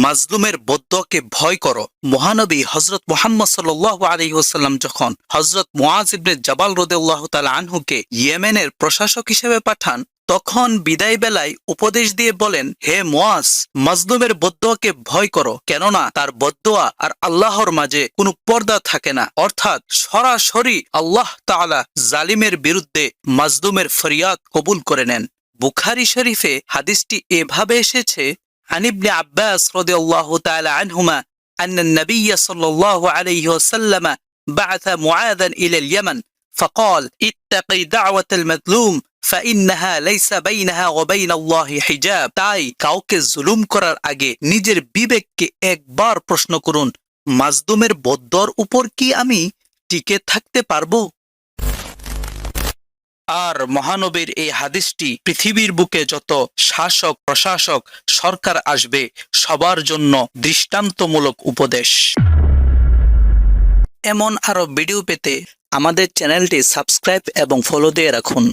মাজলুমের বদ্দকে ভয় করো। মহানবী হজরত মোহাম্মদ সাল্লাহ আলহিহাস্লাম যখন হজরত মুআজ ইবনে জাবাল রদেউল্লাহ তালা আনহুকে ইয়েমেনের প্রশাসক হিসেবে পাঠান, তখন বিদায় বেলায় উপদেশ দিয়ে বলেন, হে মোয়াস মাজলুমের বদোয়াকে ভয় করো, কেননা তার বদোয়া আর আল্লাহর মাঝে কোনো পর্দা থাকে না। অর্থাৎ সরাসরি আল্লাহ তাআলা জালিমের বিরুদ্ধে মাজলুমের ফরিয়াদ কবুল করে নেন। বুখারি শরীফে হাদিসটি এভাবে এসেছে عن ابن عباس رضي الله تعالى عنهما أن النبي صلى الله عليه وسلم بعث معاذا إلى اليمن فقال اتقي دعوة المظلوم فإنها ليس بينها وبين الله حجاب তাই কাউকে জুলুম করার আগে নিজের বিবেককে একবার প্রশ্ন করুন মাজদুমের বদ্দর উপর কি আমি টিকে থাকতে পারবো আর মহানবীর এই হাদিসটি পৃথিবীর বুকে যত শাসক, প্রশাসক, সরকার আসবে, সবার জন্য দৃষ্টান্তমূলক উপদেশ। এমন আরও ভিডিও পেতে আমাদের চ্যানেলটি সাবস্ক্রাইব এবং ফলো দিয়ে রাখুন।